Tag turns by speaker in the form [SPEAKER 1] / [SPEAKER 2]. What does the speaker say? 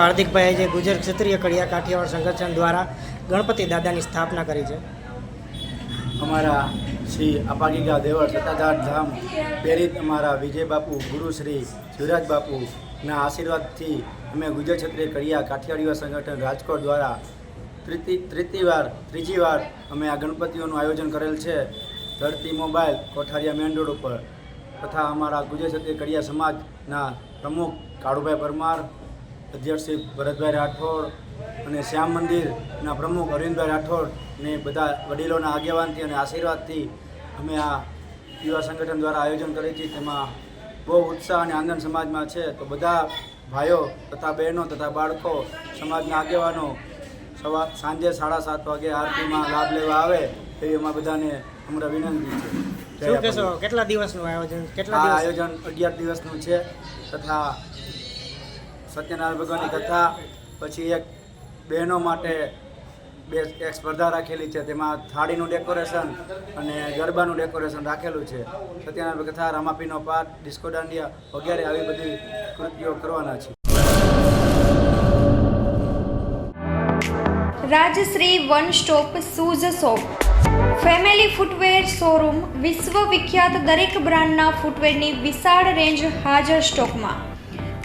[SPEAKER 1] હાર્દિકભાઈ જે ગુજર ક્ષત્રિય કડિયા કાઠિયાવાડ સંગઠન દ્વારા ગણપતિ દાદાની સ્થાપના કરી છે.
[SPEAKER 2] અમારા શ્રી અપાગીગા દેવળ સતાધાર ધામ પ્રેરિત અમારા વિજય બાપુ, ગુરુ શ્રી શિવરાજ બાપુના આશીર્વાદથી અમે ગુજર ક્ષત્રિય કડિયા કાઠિયાવાડી સંગઠન રાજકોટ દ્વારા તૃતી તૃતીય વાર, ત્રીજી વાર અમે આ ગણપતિઓનું આયોજન કરેલ છે. ધરતી મોબાઈલ, કોઠારિયા મેન રોડ ઉપર તથા અમારા ગુજર ક્ષત્રિય કડિયા સમાજના પ્રમુખ કાળુભાઈ પરમાર અધ્યક્ષ શ્રી ભરતભાઈ રાઠોડ અને શ્યામ મંદિરના પ્રમુખ અરવિંદભાઈ રાઠોડ ને બધા વડીલોના આગેવાનથી અને આશીર્વાદથી અમે આ યુવા સંગઠન દ્વારા આયોજન કરી છીએ. તેમાં બહુ ઉત્સાહ અને આનંદ સમાજમાં છે. તો બધા ભાઈઓ તથા બહેનો તથા બાળકો સમાજના આગેવાનો સવાર સાંજે સાડા સાત વાગે આરતીમાં લાભ લેવા આવે એવી અમારા બધાને અમારા વિનંતી છે.
[SPEAKER 1] શું કહેશો? કેટલા દિવસનું આયોજન? કેટલા
[SPEAKER 2] આયોજન અગિયાર દિવસનું છે તથા સત્યનારાયણ ભગવાનની કથા, પછી એક બહેનો માટે બે એક સ્પર્ધા રાખેલી છે, તેમાં થાળીનું ડેકોરેશન અને ગરબાનું ડેકોરેશન રાખેલું છે. સત્યનારાયણ કથા રામાપીનો પાઠ ડિસ્કો દાંડિયા વગેરે આવી બધી કૃતિઓ કરવાના છે.
[SPEAKER 3] Rajshree one stop shoes shop family footwear showroom વિશ્વ વિખ્યાત દરેક બ્રાન્ડના ફૂટવેરની વિશાળ રેન્જ હાજર સ્ટોકમાં.